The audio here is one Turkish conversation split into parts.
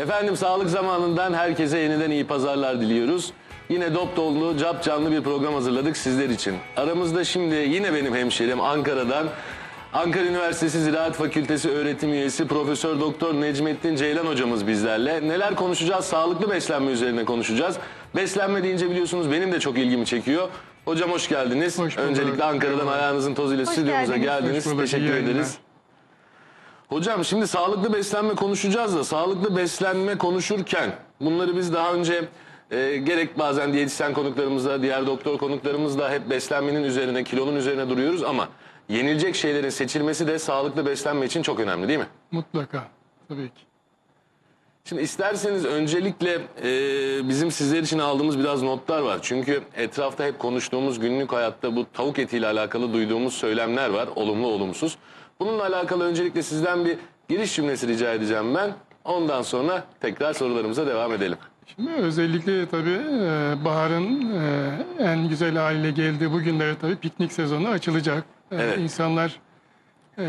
Efendim sağlık zamanından herkese yeniden iyi pazarlar diliyoruz. Yine dop dolu, cap canlı bir program hazırladık sizler için. Aramızda şimdi yine benim hemşerim Ankara'dan Ankara Üniversitesi Ziraat Fakültesi öğretim üyesi Profesör Doktor Necmettin Ceylan hocamız bizlerle. Neler konuşacağız? Sağlıklı beslenme üzerine konuşacağız. Beslenme deyince biliyorsunuz benim de çok ilgimi çekiyor. Hocam hoş geldiniz. Hoş bulduk. Öncelikle Ankara'dan ayağınızın tozuyla Hoş stüdyomuza geldiniz. geldiniz. Teşekkür ederiz. Hocam şimdi sağlıklı beslenme konuşacağız da sağlıklı beslenme konuşurken bunları biz daha önce e, gerek bazen diyetisyen konuklarımızla diğer doktor konuklarımızla hep beslenmenin üzerine kilonun üzerine duruyoruz ama yenilecek şeylerin seçilmesi de sağlıklı beslenme için çok önemli değil mi? Mutlaka. Tabii ki. Şimdi isterseniz öncelikle e, bizim sizler için aldığımız biraz notlar var. Çünkü etrafta hep konuştuğumuz günlük hayatta bu tavuk etiyle alakalı duyduğumuz söylemler var. Olumlu olumsuz. Bununla alakalı öncelikle sizden bir giriş cümlesi rica edeceğim ben. Ondan sonra tekrar sorularımıza devam edelim. Şimdi özellikle tabii e, baharın e, en güzel haliyle geldiği bu günlerde tabii piknik sezonu açılacak. E, Evet. İnsanlar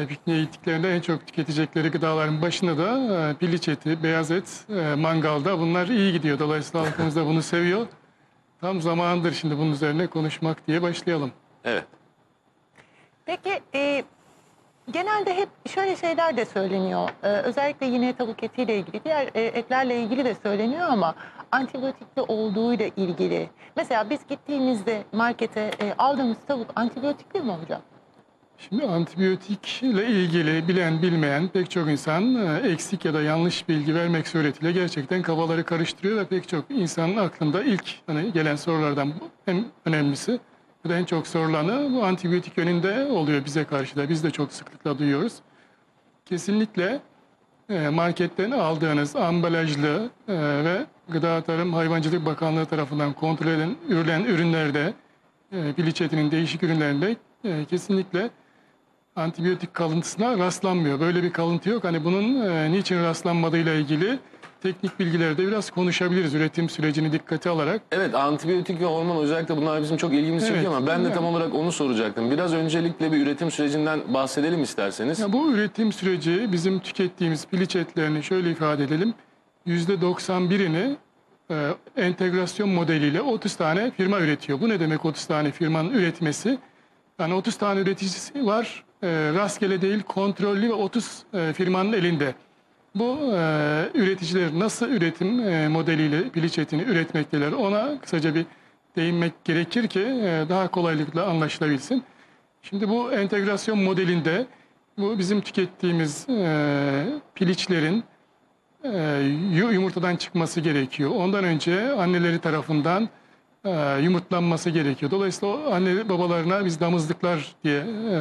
pikniğe gittiklerinde en çok tüketecekleri gıdaların başında da piliç eti, beyaz et, mangalda bunlar iyi gidiyor. Dolayısıyla halkımız da bunu seviyor. Tam zamandır şimdi bunun üzerine konuşmak diye başlayalım. Evet. Peki e, genelde hep şöyle şeyler de söyleniyor. E, özellikle yine tavuk etiyle ilgili, diğer e, etlerle ilgili de söyleniyor ama antibiyotikli olduğuyla ilgili. Mesela biz gittiğimizde markete e, aldığımız tavuk antibiyotikli mi hocam? Şimdi antibiyotikle ilgili bilen bilmeyen pek çok insan e, eksik ya da yanlış bilgi vermek suretiyle gerçekten kafaları karıştırıyor ve pek çok insanın aklında ilk hani gelen sorulardan en önemlisi ya da en çok sorulanı bu antibiyotik yönünde oluyor bize karşı da biz de çok sıklıkla duyuyoruz. Kesinlikle e, marketten aldığınız ambalajlı e, ve Gıda Tarım Hayvancılık Bakanlığı tarafından kontrol edilen ürülen ürünlerde e, piliç etinin değişik ürünlerinde kesinlikle antibiyotik kalıntısına rastlanmıyor. Böyle bir kalıntı yok. Hani bunun niçin rastlanmadığıyla ilgili teknik bilgilerde biraz konuşabiliriz üretim sürecini dikkate alarak. Evet antibiyotik ve hormon özellikle bunlar bizim çok ilgimizi Evet, çekiyor ama ben de tam olarak onu soracaktım. Biraz öncelikle bir üretim sürecinden bahsedelim isterseniz. Ya bu üretim süreci bizim tükettiğimiz piliç etlerini şöyle ifade edelim. %91'ini e, entegrasyon modeliyle 30 tane firma üretiyor. Bu ne demek 30 tane firmanın üretmesi? Yani 30 tane üreticisi var. E, rastgele değil, kontrollü ve 30 e, firmanın elinde. Bu e, üreticiler nasıl üretim e, modeliyle piliç etini üretmekteler ona kısaca bir değinmek gerekir ki e, daha kolaylıkla anlaşılabilsin. Şimdi bu entegrasyon modelinde bu bizim tükettiğimiz e, piliçlerin e, yu- yumurtadan çıkması gerekiyor. Ondan önce anneleri tarafından e, yumurtlanması gerekiyor. Dolayısıyla o anne babalarına biz damızlıklar diye e,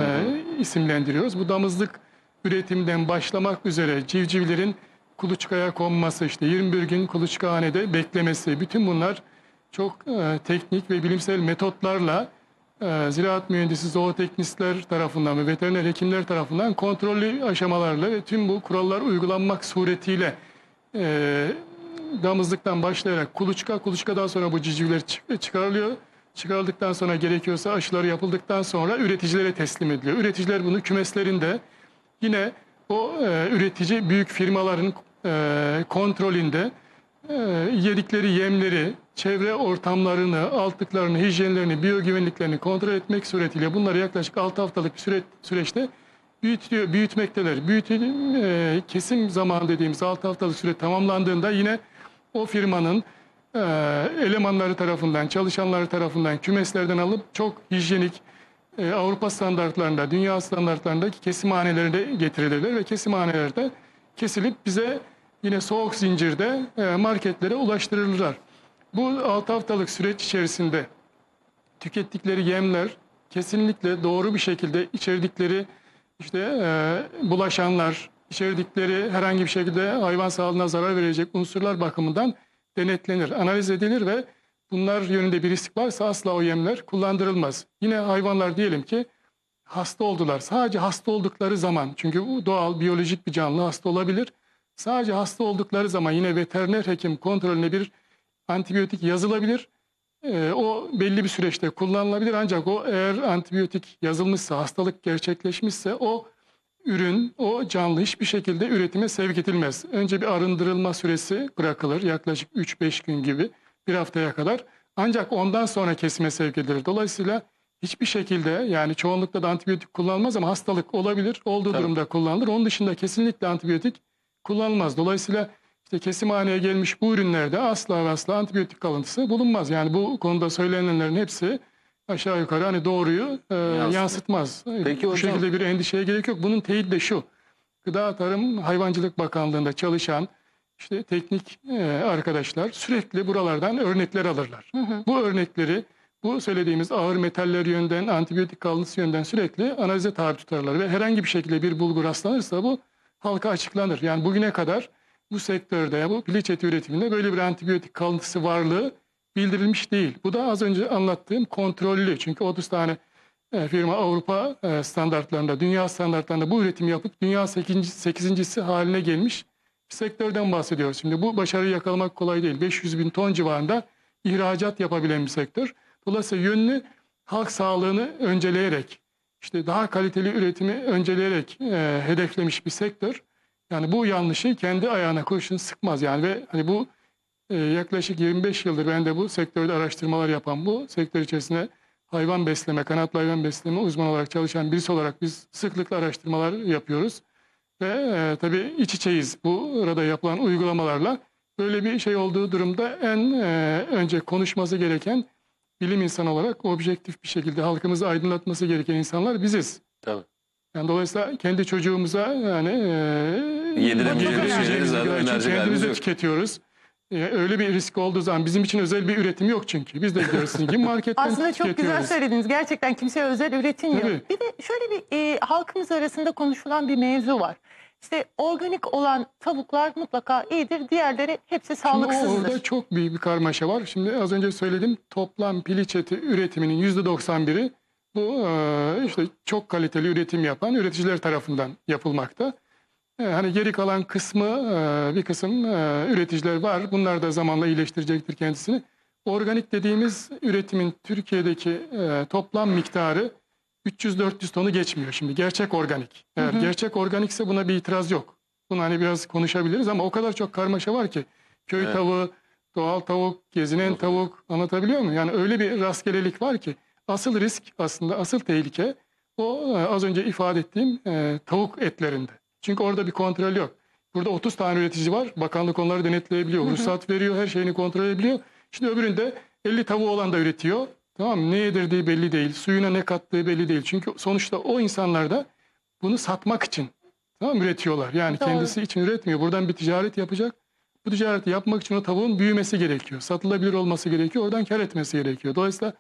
isimlendiriyoruz. Bu damızlık üretimden başlamak üzere civcivlerin kuluçkaya konması, işte 21 gün kuluçkahanede beklemesi, bütün bunlar çok e, teknik ve bilimsel metotlarla e, ziraat mühendisi, zooteknistler tarafından ve veteriner hekimler tarafından kontrollü aşamalarla ve tüm bu kurallar uygulanmak suretiyle e, damızlıktan başlayarak kuluçka, kuluçkadan sonra bu civcivler çık- çıkarılıyor. Çıkarıldıktan sonra gerekiyorsa aşıları yapıldıktıktan sonra üreticilere teslim ediliyor. Üreticiler bunu kümeslerinde yine o e, üretici büyük firmaların e, kontrolünde e, yedikleri yemleri, çevre ortamlarını, altlıklarını, hijyenlerini, biyogüvenliklerini kontrol etmek suretiyle bunları yaklaşık 6 haftalık bir süre, süreçte büyütüyor, büyütmekteler. Büyütü, e, kesim zamanı dediğimiz 6 haftalık süre tamamlandığında yine o firmanın e, elemanları tarafından, çalışanları tarafından kümeslerden alıp çok hijyenik, e, Avrupa standartlarında, dünya standartlarındaki kesimhanelerine getirilirler ve kesimhanelerde kesilip bize yine soğuk zincirde e, marketlere ulaştırılırlar. Bu 6 haftalık süreç içerisinde tükettikleri yemler kesinlikle doğru bir şekilde içerdikleri işte e, bulaşanlar, içerdikleri herhangi bir şekilde hayvan sağlığına zarar verecek unsurlar bakımından denetlenir, analiz edilir ve bunlar yönünde bir risk varsa asla o yemler kullandırılmaz. Yine hayvanlar diyelim ki hasta oldular. Sadece hasta oldukları zaman çünkü bu doğal biyolojik bir canlı hasta olabilir. Sadece hasta oldukları zaman yine veteriner hekim kontrolüne bir antibiyotik yazılabilir. Ee, o belli bir süreçte kullanılabilir ancak o eğer antibiyotik yazılmışsa, hastalık gerçekleşmişse o ürün, o canlı hiçbir şekilde üretime sevk edilmez. Önce bir arındırılma süresi bırakılır. Yaklaşık 3-5 gün gibi bir haftaya kadar. Ancak ondan sonra kesime sevk edilir. Dolayısıyla hiçbir şekilde yani çoğunlukla da antibiyotik kullanılmaz ama hastalık olabilir. Olduğu Tabii. durumda kullanılır. Onun dışında kesinlikle antibiyotik kullanılmaz. Dolayısıyla işte kesimhaneye gelmiş bu ürünlerde asla ve asla antibiyotik kalıntısı bulunmaz. Yani bu konuda söylenenlerin hepsi aşağı yukarı hani doğruyu e, yansıtmaz. Peki bu hocam- şekilde bir endişeye gerek yok. Bunun teyidi de şu. Gıda Tarım Hayvancılık Bakanlığı'nda çalışan işte teknik e, arkadaşlar sürekli buralardan örnekler alırlar. Bu örnekleri bu söylediğimiz ağır metaller yönden, antibiyotik kalıntısı yönden sürekli analize tabi tutarlar ve herhangi bir şekilde bir bulgu rastlanırsa bu halka açıklanır. Yani bugüne kadar bu sektörde, bu piliç eti üretiminde böyle bir antibiyotik kalıntısı varlığı bildirilmiş değil. Bu da az önce anlattığım kontrollü. Çünkü 30 tane e, firma Avrupa e, standartlarında, dünya standartlarında bu üretimi yapıp dünya 8. sekizincisi haline gelmiş sektörden bahsediyoruz. Şimdi bu başarıyı yakalamak kolay değil. 500 bin ton civarında ihracat yapabilen bir sektör. Dolayısıyla yönlü halk sağlığını önceleyerek, işte daha kaliteli üretimi önceleyerek e, hedeflemiş bir sektör. Yani bu yanlışı kendi ayağına kurşun sıkmaz yani ve hani bu e, yaklaşık 25 yıldır ben de bu sektörde araştırmalar yapan bu sektör içerisinde hayvan besleme, kanatlı hayvan besleme uzman olarak çalışan birisi olarak biz sıklıkla araştırmalar yapıyoruz. Ve e, tabii iç içeyiz bu arada yapılan uygulamalarla. Böyle bir şey olduğu durumda en e, önce konuşması gereken bilim insanı olarak objektif bir şekilde halkımızı aydınlatması gereken insanlar biziz. Tabii. Yani dolayısıyla kendi çocuğumuza yani e, yediremeyeceğimiz şeyleri zaten için önerecek kendimiz de tüketiyoruz. E, öyle bir risk olduğu zaman bizim için özel bir üretim yok çünkü. Biz de biliyorsun ki marketten Aslında çok güzel söylediniz. Gerçekten kimseye özel üretim yok. Tabii. Bir de şöyle bir e, halkımız arasında konuşulan bir mevzu var. İşte organik olan tavuklar mutlaka iyidir. Diğerleri hepsi Şimdi sağlıksızdır. orada çok büyük bir karmaşa var. Şimdi az önce söyledim toplam piliç eti üretiminin yüzde 91'i bu e, işte çok kaliteli üretim yapan üreticiler tarafından yapılmakta. E, Hani geri kalan kısmı e, bir kısım üreticiler var. Bunlar da zamanla iyileştirecektir kendisini. Organik dediğimiz üretimin Türkiye'deki toplam miktarı 300-400 tonu geçmiyor şimdi. Gerçek organik. Eğer gerçek organikse buna bir itiraz yok. Bunu hani biraz konuşabiliriz ama o kadar çok karmaşa var ki. Köy Evet. tavuğu, doğal tavuk, gezinen tavuk anlatabiliyor muyum? Yani öyle bir rastgelelik var ki asıl risk aslında asıl tehlike o e, az önce ifade ettiğim e, tavuk etlerinde. Çünkü orada bir kontrol yok. Burada 30 tane üretici var. Bakanlık onları denetleyebiliyor. Ruhsat veriyor. Her şeyini kontrol edebiliyor. Şimdi öbüründe 50 tavuğu olan da üretiyor. Tamam mı? Ne yedirdiği belli değil. Suyuna ne kattığı belli değil. Çünkü sonuçta o insanlar da bunu satmak için tamam mı? üretiyorlar. Yani Doğru. kendisi için üretmiyor. Buradan bir ticaret yapacak. Bu ticareti yapmak için o tavuğun büyümesi gerekiyor. Satılabilir olması gerekiyor. Oradan kar etmesi gerekiyor. Dolayısıyla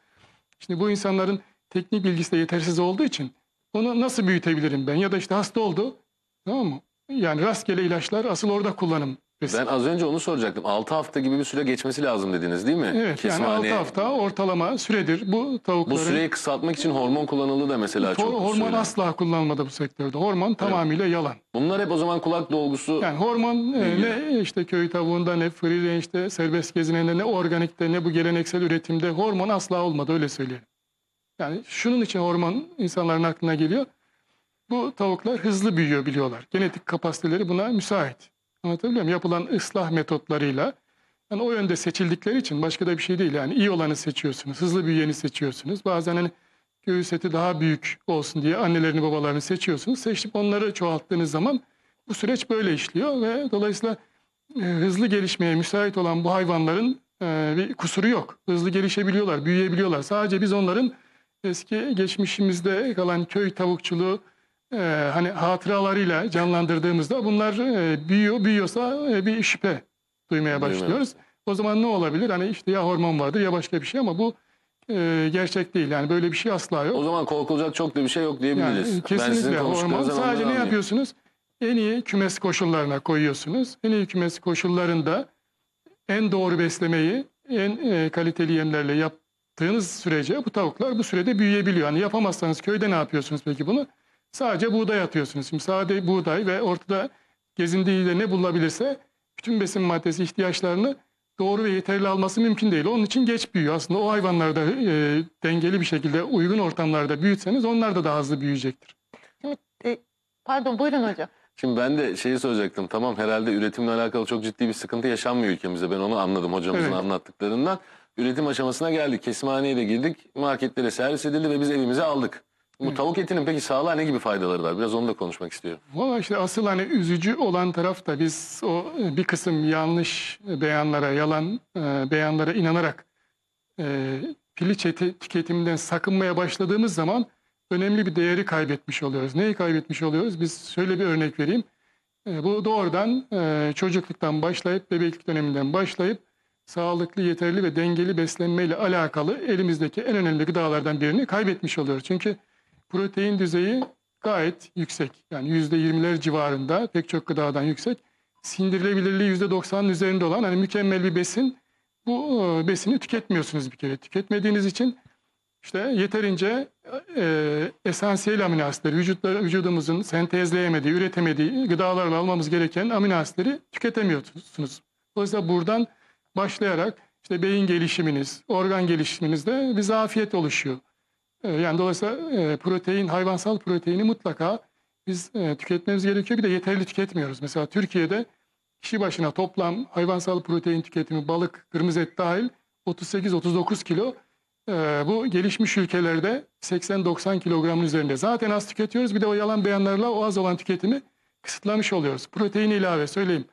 şimdi bu insanların teknik bilgisi de yetersiz olduğu için onu nasıl büyütebilirim ben? Ya da işte hasta oldu. Tamam mı? Yani rastgele ilaçlar asıl orada kullanım. Ben az önce onu soracaktım. 6 hafta gibi bir süre geçmesi lazım dediniz değil mi? Evet yani Kesimhaneye- 6 hafta ortalama süredir bu Bu tavukların süreyi kısaltmak için hormon kullanıldı da mesela çok hormon asla kullanılmadı bu sektörde. Hormon tamamıyla yalan. Bunlar hep o zaman kulak dolgusu. Yani hormon e, ne işte köy tavuğunda ne free range'de serbest gezinende ne organikte ne bu geleneksel üretimde hormon asla olmadı öyle söyleyelim. Yani şunun için hormon insanların aklına geliyor. Bu tavuklar hızlı büyüyor biliyorlar. Genetik kapasiteleri buna müsait. Anlatabiliyor muyum? Yapılan ıslah metotlarıyla yani o yönde seçildikleri için başka da bir şey değil. Yani iyi olanı seçiyorsunuz, hızlı büyüyeni seçiyorsunuz. Bazen hani göğüs eti daha büyük olsun diye annelerini babalarını seçiyorsunuz. Seçip onları çoğalttığınız zaman bu süreç böyle işliyor ve dolayısıyla e, hızlı gelişmeye müsait olan bu hayvanların e, bir kusuru yok. Hızlı gelişebiliyorlar, büyüyebiliyorlar. Sadece biz onların eski geçmişimizde kalan köy tavukçuluğu e, hani hatıralarıyla canlandırdığımızda bunlar e, büyüyor, büyüyorsa e, bir şüphe duymaya başlıyoruz. O zaman ne olabilir? Hani işte ya hormon vardır ya başka bir şey ama bu e, gerçek değil. Yani böyle bir şey asla yok. O zaman korkulacak çok da bir şey yok diyebiliriz. Yani ben sizin kesinlikle hormon. Sadece ne yapıyorsunuz? En iyi kümes koşullarına koyuyorsunuz. En iyi kümes koşullarında en doğru beslemeyi en e, kaliteli yemlerle yaptığınız sürece bu tavuklar bu sürede büyüyebiliyor. Hani yapamazsanız köyde ne yapıyorsunuz peki bunu? Sadece buğday atıyorsunuz. Şimdi sade buğday ve ortada gezindiğiyle ne bulabilirse bütün besin maddesi ihtiyaçlarını doğru ve yeterli alması mümkün değil. Onun için geç büyüyor. Aslında o hayvanlarda e, dengeli bir şekilde uygun ortamlarda büyütseniz onlar da daha hızlı büyüyecektir. E, Pardon buyurun hocam. Şimdi ben de şeyi soracaktım. Tamam herhalde üretimle alakalı çok ciddi bir sıkıntı yaşanmıyor ülkemizde. Ben onu anladım hocamızın Evet. anlattıklarından. Üretim aşamasına geldik. Kesimhaneye de girdik. Marketlere servis edildi ve biz evimize aldık. Bu tavuk etinin peki sağlığa ne gibi faydaları var? Biraz onu da konuşmak istiyorum. Valla işte asıl hani üzücü olan taraf da biz o e, bir kısım yanlış beyanlara, yalan e, beyanlara inanarak e, piliç eti tüketiminden sakınmaya başladığımız zaman önemli bir değeri kaybetmiş oluyoruz. Neyi kaybetmiş oluyoruz? Biz şöyle bir örnek vereyim. E, bu doğrudan e, çocukluktan başlayıp, bebeklik döneminden başlayıp sağlıklı, yeterli ve dengeli beslenmeyle alakalı elimizdeki en önemli gıdalardan birini kaybetmiş oluyoruz. Çünkü protein düzeyi gayet yüksek. Yani yüzde yirmiler civarında pek çok gıdadan yüksek. Sindirilebilirliği yüzde doksanın üzerinde olan hani mükemmel bir besin. Bu e, besini tüketmiyorsunuz bir kere. Tüketmediğiniz için işte yeterince e, esansiyel amino asitleri, vücutları, vücudumuzun sentezleyemediği, üretemediği gıdalarla almamız gereken amino asitleri tüketemiyorsunuz. Dolayısıyla buradan başlayarak işte beyin gelişiminiz, organ gelişiminizde bir zafiyet oluşuyor. E, Yani dolayısıyla e, protein, hayvansal proteini mutlaka biz e, tüketmemiz gerekiyor. Bir de yeterli tüketmiyoruz. Mesela Türkiye'de kişi başına toplam hayvansal protein tüketimi balık, kırmızı et dahil 38-39 kilo. E, Bu gelişmiş ülkelerde 80-90 kilogramın üzerinde. Zaten az tüketiyoruz. Bir de o yalan beyanlarla o az olan tüketimi kısıtlamış oluyoruz. Protein ilave söyleyeyim.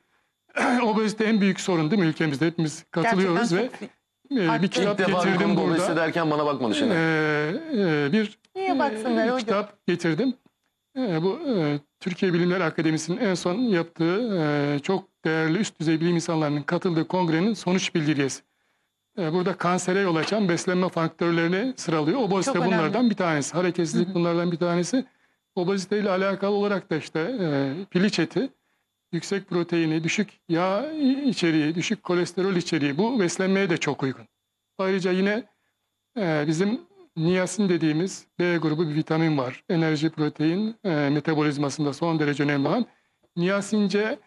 Obezite en büyük sorun değil mi ülkemizde? Hepimiz katılıyoruz Gerçekten ve çok- e, bir kitap İlk defa bir getirdim konuda burada. obezite derken bana bakmadı şimdi. Ee, e, bir Niye baksınlar e, hocam? kitap getirdim. Ee, bu e, Türkiye Bilimler Akademisi'nin en son yaptığı e, çok değerli üst düzey bilim insanlarının katıldığı kongrenin sonuç bildirgesi. E, burada kansere yol açan beslenme faktörlerini sıralıyor. Obezite Çok önemli. bunlardan bir tanesi. Hareketsizlik bunlardan bir tanesi. Obezite ile alakalı olarak da işte e, piliç eti, yüksek proteini, düşük yağ içeriği, düşük kolesterol içeriği bu beslenmeye de çok uygun. Ayrıca yine ee, bizim niyasin dediğimiz B grubu bir vitamin var. Enerji, protein, e, metabolizmasında son derece önemli olan. Niyasince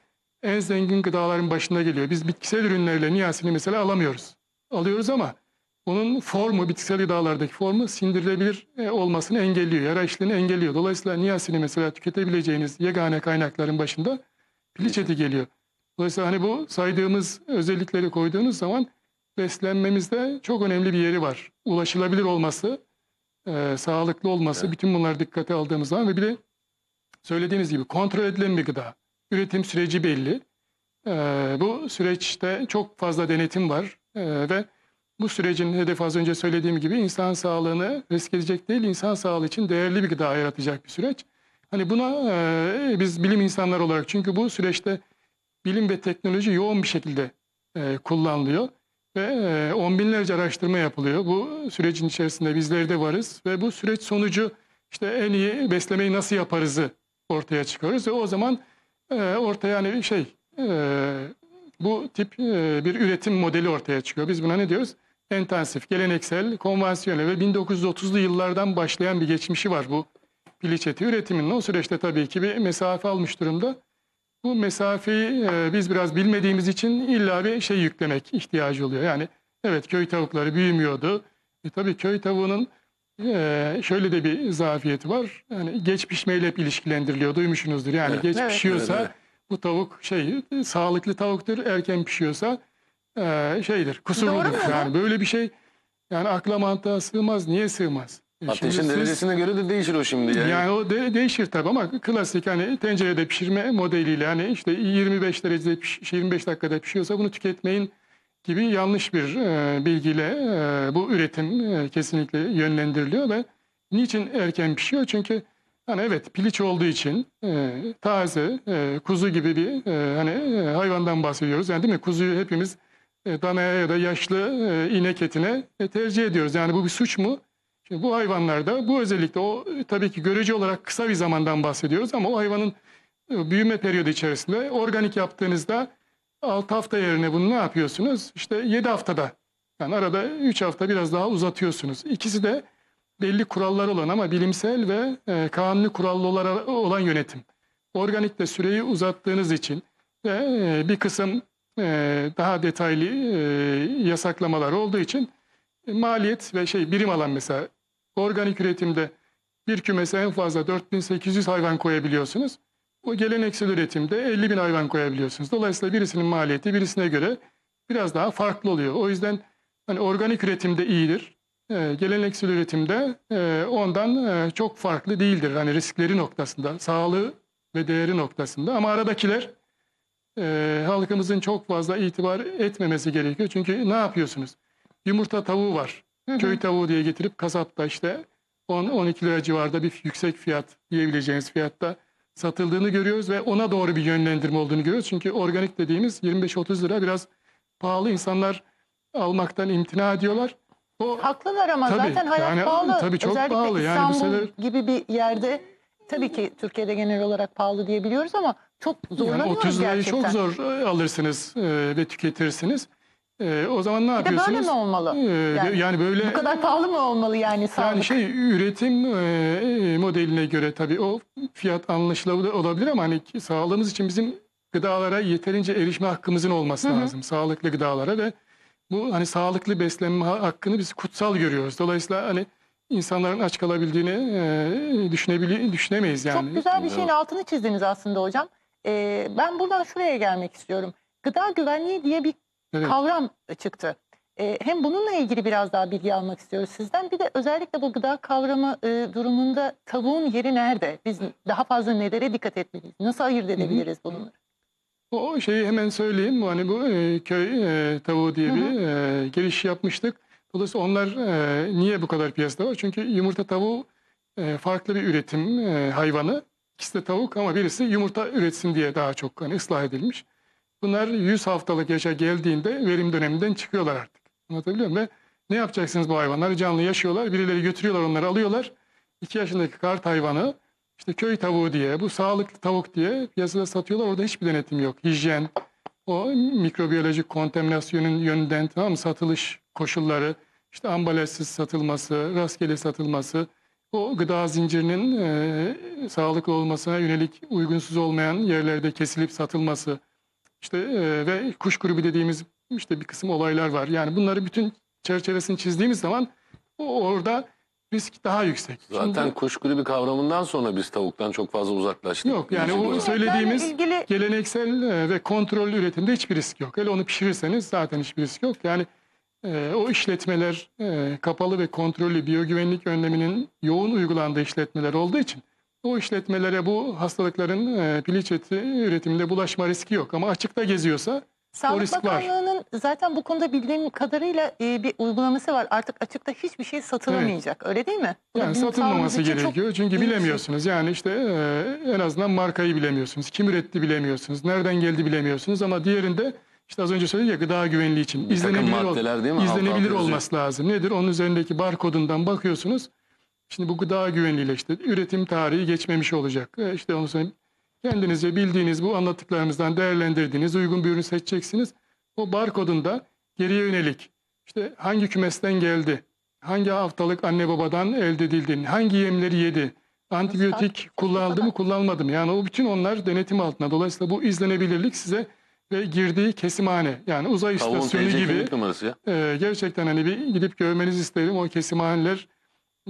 en zengin gıdaların başında geliyor. Biz bitkisel ürünlerle niyasini mesela alamıyoruz. Alıyoruz ama onun formu, bitkisel gıdalardaki formu sindirilebilir e, olmasını engelliyor. Yara işlerini engelliyor. Dolayısıyla niyasini mesela tüketebileceğiniz yegane kaynakların başında piliç eti geliyor. Dolayısıyla hani bu saydığımız özellikleri koyduğunuz zaman beslenmemizde çok önemli bir yeri var. Ulaşılabilir olması, e, sağlıklı olması, Evet. bütün bunları dikkate aldığımız zaman ve bir de söylediğiniz gibi kontrol edilen bir gıda. Üretim süreci belli. E, bu süreçte çok fazla denetim var E, ve bu sürecin hedefi az önce söylediğim gibi insan sağlığını risk edecek değil, insan sağlığı için değerli bir gıda yaratacak bir süreç. Hani buna e, biz bilim insanlar olarak çünkü bu süreçte bilim ve teknoloji yoğun bir şekilde e, kullanılıyor ve e, on binlerce araştırma yapılıyor. Bu sürecin içerisinde bizler de varız ve bu süreç sonucu işte en iyi beslemeyi nasıl yaparızı ortaya çıkarıyoruz ve o zaman e, ortaya hani şey e, bu tip e, bir üretim modeli ortaya çıkıyor. Biz buna ne diyoruz? Intensif, geleneksel, konvansiyonel ve 1930'lu yıllardan başlayan bir geçmişi var bu piliç eti üretiminin. O süreçte tabii ki bir mesafe almış durumda. Bu mesafeyi e, biz biraz bilmediğimiz için illa bir şey yüklemek ihtiyacı oluyor. Yani evet köy tavukları büyümüyordu. E, tabii köy tavuğunun e, şöyle de bir zafiyeti var. Yani geç pişmeyle hep ilişkilendiriliyor. Duymuşsunuzdur. Yani Evet. geç Evet. pişiyorsa Evet, evet. bu tavuk şey sağlıklı tavuktur. Erken pişiyorsa e, şeydir, kusurludur. Doğru mu bu? Yani böyle bir şey yani akla mantığa sığmaz. Niye sığmaz? Ateşin siz- derecesine göre de değişir o şimdi. Yani. yani o de- değişir tabii ama klasik hani tencerede pişirme modeliyle hani işte 25 derecede piş- 25 dakikada pişiyorsa bunu tüketmeyin gibi yanlış bir e, bilgiyle e, bu üretim e, kesinlikle yönlendiriliyor ve niçin erken pişiyor? Çünkü hani evet piliç olduğu için e, taze e, kuzu gibi bir e, hani e, hayvandan bahsediyoruz. Yani değil mi? Kuzuyu hepimiz e, danaya ya da yaşlı e, inek etine e, tercih ediyoruz. Yani bu bir suç mu? Şimdi bu hayvanlarda bu özellikle o e, tabii ki görece olarak kısa bir zamandan bahsediyoruz ama o hayvanın e, büyüme periyodu içerisinde organik yaptığınızda 6 hafta yerine bunu ne yapıyorsunuz? İşte 7 haftada yani arada 3 hafta biraz daha uzatıyorsunuz. İkisi de belli kurallar olan ama bilimsel ve e, kanuni kurallı olan yönetim. Organikte süreyi uzattığınız için ve e, bir kısım e, daha detaylı e, yasaklamalar olduğu için e, maliyet ve şey birim alan mesela organik üretimde Bir kümese en fazla 4800 hayvan koyabiliyorsunuz. O geleneksel üretimde 50 bin hayvan koyabiliyorsunuz. Dolayısıyla birisinin maliyeti birisine göre biraz daha farklı oluyor. O yüzden hani organik üretimde iyidir. Ee, geleneksel üretimde e, ondan e, çok farklı değildir. Hani riskleri noktasında, sağlığı ve değeri noktasında. Ama aradakiler e, halkımızın çok fazla itibar etmemesi gerekiyor. Çünkü ne yapıyorsunuz? Yumurta tavuğu var. Köy tavuğu diye getirip kasapta işte 10-12 lira civarında bir yüksek fiyat diyebileceğiniz fiyatta satıldığını görüyoruz ve ona doğru bir yönlendirme olduğunu görüyoruz. Çünkü organik dediğimiz 25-30 lira biraz pahalı insanlar almaktan imtina ediyorlar. O Haklılar ama Tabii, zaten hayat yani, pahalı. tabii çok Özellikle pahalı. Yani bu İstanbul sefer- gibi bir yerde tabii ki Türkiye'de genel olarak pahalı diyebiliyoruz ama çok yani zorlanıyoruz 30 lirayı gerçekten. çok zor e, alırsınız e, ve tüketirsiniz. E, o zaman ne Bir de yapıyorsunuz? böyle mi olmalı? E, Yani yani böyle Bu kadar pahalı mı olmalı yani sağlık? Yani şey üretim e, modeline göre tabii o fiyat anlaşılabilir olabilir ama hani sağlığımız için bizim gıdalara yeterince erişme hakkımızın olması lazım. Sağlıklı gıdalara ve bu hani sağlıklı beslenme ha- hakkını biz kutsal görüyoruz. Dolayısıyla hani insanların aç kalabildiğini e, düşünebili düşünemeyiz yani. Çok güzel bir şeyin altını çizdiniz aslında hocam. Ee, ben buradan şuraya gelmek istiyorum. Gıda güvenliği diye bir Evet. kavram çıktı. Ee, hem bununla ilgili biraz daha bilgi almak istiyoruz sizden. Bir de özellikle bu gıda kavramı e, durumunda tavuğun yeri nerede? Biz daha fazla nelere dikkat etmeliyiz? Nasıl ayırt edebiliriz bunları? O şeyi hemen söyleyeyim. Bu Hani bu e, köy e, tavuğu diye bir e, giriş yapmıştık. Dolayısıyla onlar e, niye bu kadar piyasada var? Çünkü yumurta tavuğu e, farklı bir üretim e, hayvanı. İkisi de tavuk ama birisi yumurta üretsin diye daha çok hani ıslah edilmiş. Bunlar 100 haftalık yaşa geldiğinde verim döneminden çıkıyorlar artık. Anlatabiliyor muyum? Ve ne yapacaksınız bu hayvanlar? Canlı yaşıyorlar. Birileri götürüyorlar onları alıyorlar. 2 yaşındaki kart hayvanı işte köy tavuğu diye, bu sağlıklı tavuk diye piyasada satıyorlar. Orada hiçbir denetim yok. Hijyen, o mikrobiyolojik kontaminasyonun yönünden tamam satılış koşulları, işte ambalajsız satılması, rastgele satılması, o gıda zincirinin e, sağlıklı olmasına yönelik uygunsuz olmayan yerlerde kesilip satılması, işte e, ve kuş grubu dediğimiz işte bir kısım olaylar var. Yani bunları bütün çerçevesini çizdiğimiz zaman o orada risk daha yüksek. Zaten Şimdi- kuş gribi kavramından sonra biz tavuktan çok fazla uzaklaştık. Yok yani Bizim o bu- söylediğimiz ilgili geleneksel e, ve kontrollü üretimde hiçbir risk yok. Hele onu pişirirseniz zaten hiçbir risk yok. Yani e, o işletmeler e, kapalı ve kontrollü biyogüvenlik önleminin yoğun uygulandığı işletmeler olduğu için o işletmelere bu hastalıkların e, piliç eti üretiminde bulaşma riski yok. Ama açıkta geziyorsa Sağlık risk var. Bakanlığı'nın zaten bu konuda bildiğim kadarıyla e, bir uygulaması var. Artık açıkta hiçbir şey satılamayacak. Öyle değil mi? Bu da Yani bizim satılmaması sağlığımız için çok gerekiyor. Çünkü iyi bir şey. bilemiyorsunuz. Yani işte e, en azından markayı bilemiyorsunuz. Kim üretti bilemiyorsunuz. Nereden geldi bilemiyorsunuz. Ama diğerinde işte az önce söyledik ya gıda güvenliği için Bir takım izlenebilir, ol- maddeler değil mi? İzlenebilir olması lazım. Nedir? Onun üzerindeki barkodundan bakıyorsunuz. Şimdi bu gıda güvenliğiyle işte üretim tarihi geçmemiş olacak. E, işte onu sonra kendinizce bildiğiniz bu anlattıklarımızdan değerlendirdiğiniz uygun bir ürün seçeceksiniz. O barkodunda geriye yönelik işte hangi kümesten geldi, hangi haftalık anne babadan elde edildi, hangi yemleri yedi, antibiyotik kullanıldı mı kullanılmadı mı? Yani o bütün onlar denetim altında. Dolayısıyla bu izlenebilirlik size ve girdiği kesimhane yani uzay istasyonu gibi e, gerçekten hani bir gidip görmenizi isterim. O kesimhaneler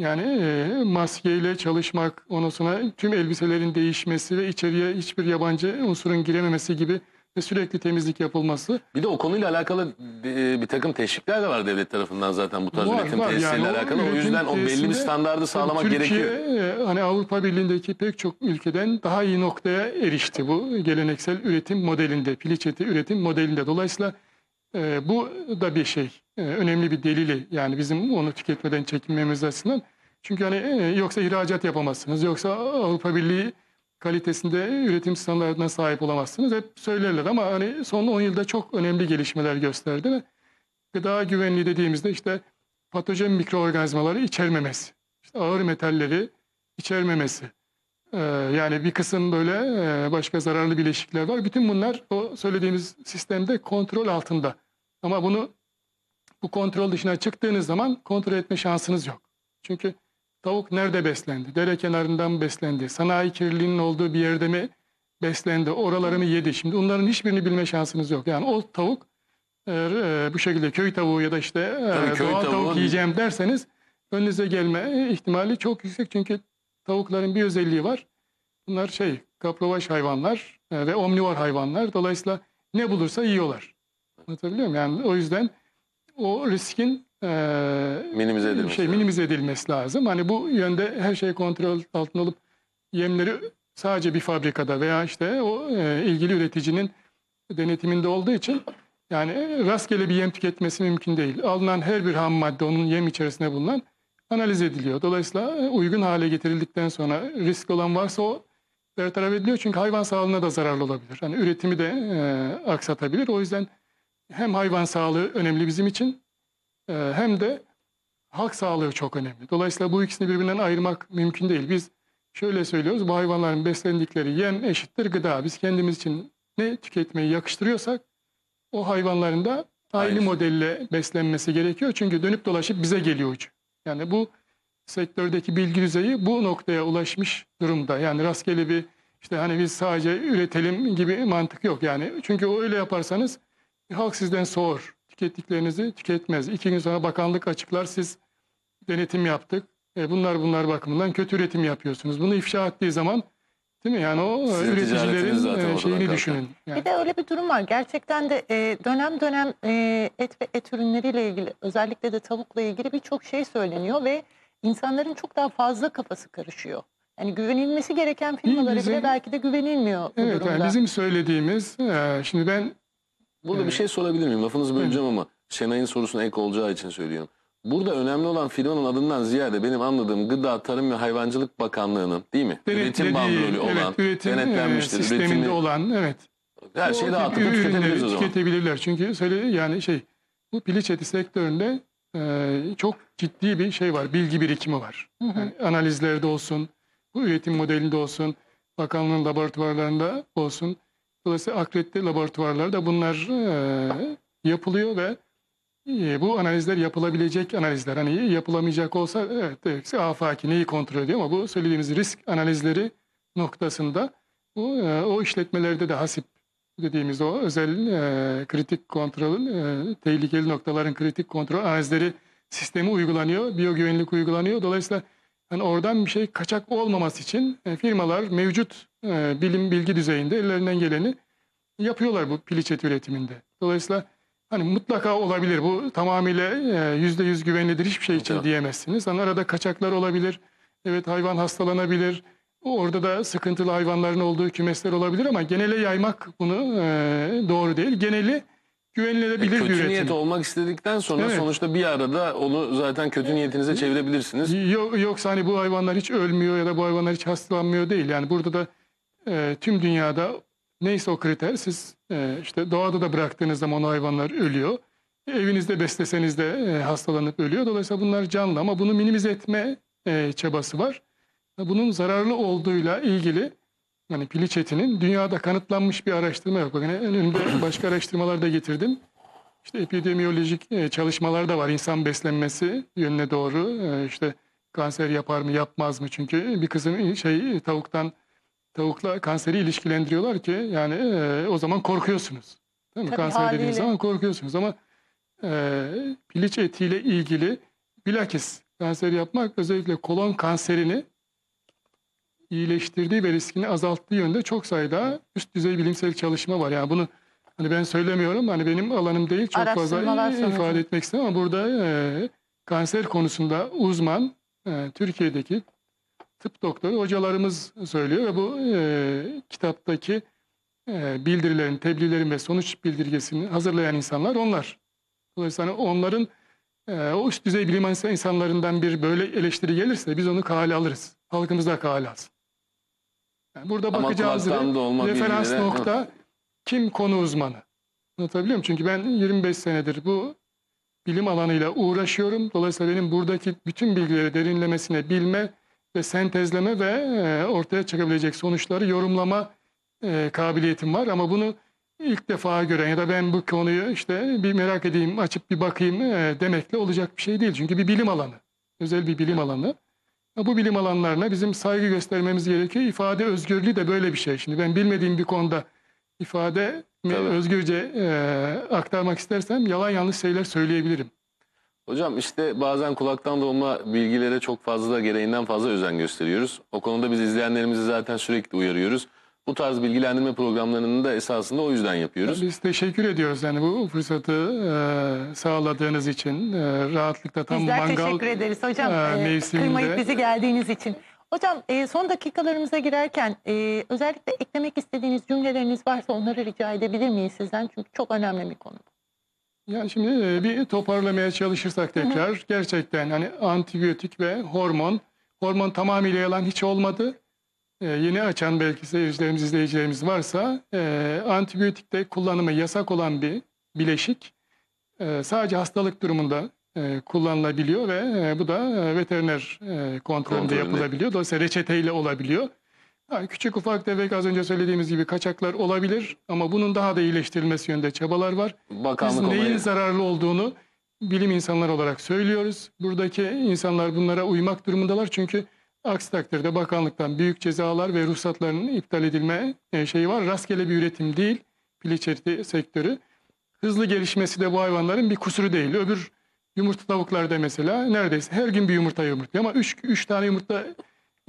yani e, maskeyle çalışmak, ondan sonra tüm elbiselerin değişmesi ve içeriye hiçbir yabancı unsurun girememesi gibi ve sürekli temizlik yapılması. Bir de o konuyla alakalı bir takım teşvikler de var devlet tarafından zaten bu tarz Var, üretim var. tesisiyle Yani o alakalı. O üretim yüzden o belli bir standardı sağlamak Türkiye, gerekiyor. e, hani Avrupa Birliği'ndeki pek çok ülkeden daha iyi noktaya erişti bu geleneksel üretim modelinde, piliç eti üretim modelinde. Dolayısıyla e, bu da bir şey, önemli bir delili. Yani bizim onu tüketmeden çekinmemiz açısından. Çünkü hani e, yoksa ihracat yapamazsınız, yoksa Avrupa Birliği kalitesinde üretim standartına sahip olamazsınız. Hep söylerler ama hani son 10 yılda çok önemli gelişmeler gösterdi ve gıda güvenliği dediğimizde işte patojen mikroorganizmaları içermemesi, işte ağır metalleri içermemesi. Ee, yani bir kısım böyle e, başka zararlı bileşikler var. Bütün bunlar o söylediğimiz sistemde kontrol altında. Ama bunu bu kontrol dışına çıktığınız zaman kontrol etme şansınız yok. Çünkü tavuk nerede beslendi? Dere kenarından mı beslendi? Sanayi kirliliğinin olduğu bir yerde mi beslendi? Oraları mı yedi? Şimdi onların hiçbirini bilme şansınız yok. Yani o tavuk eğer e, bu şekilde köy tavuğu ya da işte e, Tabii köy doğal tavuğu tavuk yiyeceğim derseniz önünüze gelme ihtimali çok yüksek. Çünkü tavukların bir özelliği var. Bunlar şey kaprovaş hayvanlar e, ve omnivor hayvanlar. Dolayısıyla ne bulursa yiyorlar. Anlatabiliyor muyum? Yani o yüzden o riskin e, Minimize edilmesi şey lazım. minimize edilmesi lazım. Hani bu yönde her şey kontrol altında olup yemleri sadece bir fabrikada veya işte o e, ilgili üreticinin denetiminde olduğu için yani rastgele bir yem tüketmesi mümkün değil. Alınan her bir ham madde onun yem içerisinde bulunan analiz ediliyor. Dolayısıyla uygun hale getirildikten sonra risk olan varsa o bertaraf ediliyor. Çünkü hayvan sağlığına da zararlı olabilir. Hani üretimi de e, aksatabilir. O yüzden hem hayvan sağlığı önemli bizim için e, hem de halk sağlığı çok önemli. Dolayısıyla bu ikisini birbirinden ayırmak mümkün değil. Biz şöyle söylüyoruz, bu hayvanların beslendikleri yem eşittir gıda. Biz kendimiz için ne tüketmeyi yakıştırıyorsak o hayvanların da aynı Aynısı. modelle beslenmesi gerekiyor. Çünkü dönüp dolaşıp bize geliyor ucu. Yani bu sektördeki bilgi düzeyi bu noktaya ulaşmış durumda. Yani rastgele bir işte hani biz sadece üretelim gibi mantık yok. Yani çünkü öyle yaparsanız halk sizden soğur. Tükettiklerinizi tüketmez. İki gün sonra bakanlık açıklar siz denetim yaptık. E, bunlar bunlar bakımından kötü üretim yapıyorsunuz. Bunu ifşa ettiği zaman değil mi? Yani o e, Sizin üreticilerin e, şeyini düşünün. Yani. Bir de öyle bir durum var. Gerçekten de e, dönem dönem e, et ve et ürünleriyle ilgili özellikle de tavukla ilgili birçok şey söyleniyor ve insanların çok daha fazla kafası karışıyor. Yani güvenilmesi gereken firmalara bizim- bile belki de güvenilmiyor bu Evet durumda. yani bizim söylediğimiz e, şimdi ben Burada bir şey sorabilir miyim? Lafınızı böleceğim ama Şenay'ın sorusuna ek olacağı için söylüyorum. Burada önemli olan firmanın adından ziyade benim anladığım Gıda, Tarım ve Hayvancılık Bakanlığı'nın değil mi? Üretim denetlediği, bandrolü olan, evet, üretim e, denetlenmiştir. sisteminde üretimi, olan evet. her şeyi dağıtıp tüketebiliriz o zaman. Tüketebilirler. Çünkü söyle yani şey bu piliç eti sektöründe e, çok ciddi bir şey var. Bilgi birikimi var. Hı hı. Yani analizlerde olsun, bu üretim modelinde olsun, bakanlığın laboratuvarlarında olsun. Dolayısıyla akredite laboratuvarlarda bunlar e, yapılıyor ve e, bu analizler yapılabilecek analizler. Hani yapılamayacak olsa evet, afaki neyi kontrol ediyor ama bu söylediğimiz risk analizleri noktasında bu e, o işletmelerde de hasip dediğimiz o özel e, kritik kontrol, e, tehlikeli noktaların kritik kontrol analizleri sistemi uygulanıyor, biyogüvenlik uygulanıyor. Dolayısıyla hani oradan bir şey kaçak olmaması için e, firmalar mevcut e, bilim bilgi düzeyinde ellerinden geleni yapıyorlar bu piliç eti üretiminde. Dolayısıyla hani mutlaka olabilir bu tamamıyla e, yüzde yüz güvenilir hiçbir şey için Evet. diyemezsiniz. Hani arada kaçaklar olabilir. Evet hayvan hastalanabilir. Orada da sıkıntılı hayvanların olduğu kümesler olabilir ama genele yaymak bunu e, doğru değil. Geneli E, güvenilebilir bir kötü üretim. niyet olmak istedikten sonra Evet. sonuçta bir arada onu zaten kötü niyetinize çevirebilirsiniz. Yok, yoksa hani bu hayvanlar hiç ölmüyor ya da bu hayvanlar hiç hastalanmıyor değil. Yani burada da e, tüm dünyada neyse o kriter siz e, işte doğada da bıraktığınız zaman o hayvanlar ölüyor. Evinizde besleseniz de e, hastalanıp ölüyor. Dolayısıyla bunlar canlı ama bunu minimize etme e, çabası var. Bunun zararlı olduğuyla ilgili yani piliç etinin dünyada kanıtlanmış bir araştırma yok. Bakın önümde başka araştırmalar da getirdim. İşte epidemiyolojik e, çalışmalar da var insan beslenmesi yönüne doğru. E, işte kanser yapar mı yapmaz mı? Çünkü bir kısım şey tavuktan tavukla kanseri ilişkilendiriyorlar ki yani e, o zaman korkuyorsunuz. Değil mi? Tabii, Kanser dediğiniz haliyle. zaman korkuyorsunuz ama e, piliç etiyle ilgili bilakis kanser yapmak özellikle kolon kanserini iyileştirdiği ve riskini azalttığı yönde çok sayıda üst düzey bilimsel çalışma var. Yani bunu hani ben söylemiyorum hani benim alanım değil çok fazla sonucu. ifade etmek istemem ama burada e, kanser konusunda uzman e, Türkiye'deki tıp doktoru hocalarımız söylüyor ve bu e, kitaptaki e, bildirilerin, tebliğlerin ve sonuç bildirgesini hazırlayan insanlar onlar. Dolayısıyla onların e, o üst düzey bilim insanlarından bir böyle eleştiri gelirse biz onu kale alırız. Halkımız da kale alsın. Yani burada Ama bakacağımız referans bilgilere- nokta kim konu uzmanı. Anlatabiliyor muyum? Çünkü ben 25 senedir bu bilim alanıyla uğraşıyorum. Dolayısıyla benim buradaki bütün bilgileri derinlemesine bilme ve sentezleme ve e, ortaya çıkabilecek sonuçları yorumlama e, kabiliyetim var. Ama bunu ilk defa gören ya da ben bu konuyu işte bir merak edeyim, açıp bir bakayım e, demekle olacak bir şey değil. Çünkü bir bilim alanı, özel bir bilim alanı. Bu bilim alanlarına bizim saygı göstermemiz gerekiyor. İfade özgürlüğü de böyle bir şey. Şimdi ben bilmediğim bir konuda ifade özgürce e, aktarmak istersem yalan yanlış şeyler söyleyebilirim. Hocam işte bazen kulaktan dolma bilgilere çok fazla gereğinden fazla özen gösteriyoruz. O konuda biz izleyenlerimizi zaten sürekli uyarıyoruz. Bu tarz bilgilendirme programlarını da esasında o yüzden yapıyoruz. Biz teşekkür ediyoruz yani bu fırsatı e, sağladığınız için. E, rahatlıkla tam Bizler mangal teşekkür ederiz hocam. e, e, mevsiminde. kırmayıp bizi geldiğiniz için. Hocam e, son dakikalarımıza girerken e, özellikle eklemek istediğiniz cümleleriniz varsa onları rica edebilir miyiz sizden? Çünkü çok önemli bir konu. Yani şimdi e, bir toparlamaya çalışırsak tekrar gerçekten hani antibiyotik ve hormon hormon tamamıyla yalan hiç olmadı. E, yeni açan belki seyircilerimiz izleyicilerimiz varsa e, antibiyotikte kullanımı yasak olan bir bileşik e, sadece hastalık durumunda e, kullanılabiliyor ve e, bu da e, veteriner e, kontrolünde Kontrolünde. yapılabiliyor. Dolayısıyla reçeteyle olabiliyor. Yani küçük ufak tefek az önce söylediğimiz gibi kaçaklar olabilir ama bunun daha da iyileştirilmesi yönünde çabalar var. Biz Bakanlık neyin olayı. zararlı olduğunu bilim insanları olarak söylüyoruz. Buradaki insanlar bunlara uymak durumundalar çünkü aksi takdirde bakanlıktan büyük cezalar ve ruhsatların iptal edilme e, şeyi var. Rastgele bir üretim değil eti sektörü. Hızlı gelişmesi de bu hayvanların bir kusuru değil. Öbür yumurta tavuklarda mesela neredeyse her gün bir yumurta yumurtluyor ama 3 üç tane yumurta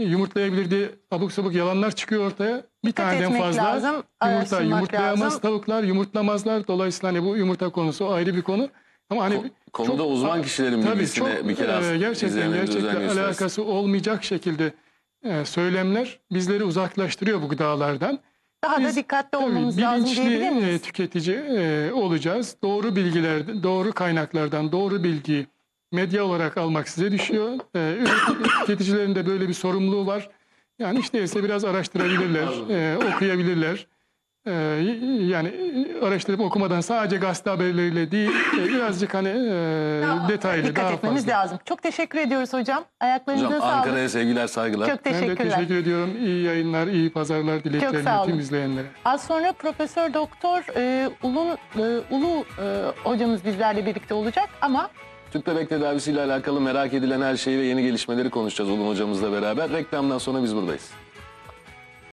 yumurtlayabilir diye abuk sabuk yalanlar çıkıyor ortaya. Bir Dikkat taneden etmek fazla lazım, yumurta araştırmak yumurtlayamaz lazım. tavuklar yumurtlamazlar. Dolayısıyla hani bu yumurta konusu ayrı bir konu. Ama hani Ko- konuda çok- uzman kişilerin Tabii bilgisine çok bir kere e, gerçekten gerçekten alakası olmayacak şekilde e, söylemler bizleri uzaklaştırıyor bu gıdalardan. Daha da Biz, dikkatli Tabii olmamız lazım bilinçli diyebilir e, miyiz? tüketici e, olacağız. Doğru bilgiler, doğru kaynaklardan doğru bilgiyi medya olarak almak size düşüyor. E, üret- tüketicilerin de böyle bir sorumluluğu var. Yani işte ise biraz araştırabilirler, e, okuyabilirler. E, yani araştırıp okumadan sadece gazete haberleriyle değil, e, birazcık hani e, detaylı Dikkat daha etmemiz fazla. lazım. Çok teşekkür ediyoruz hocam. Ayaklarınıza Hocam sağlık. Ankara'ya sevgiler saygılar. Çok Ben de teşekkürler. teşekkür ediyorum. İyi yayınlar, iyi pazarlar dileklerini sağ olun. tüm izleyenlere. Az sonra Profesör Doktor e, Ulun e, Ulu e, hocamız bizlerle birlikte olacak ama Tüp bebek tedavisiyle alakalı merak edilen her şeyi ve yeni gelişmeleri konuşacağız Ulum hocamızla beraber. Reklamdan sonra biz buradayız.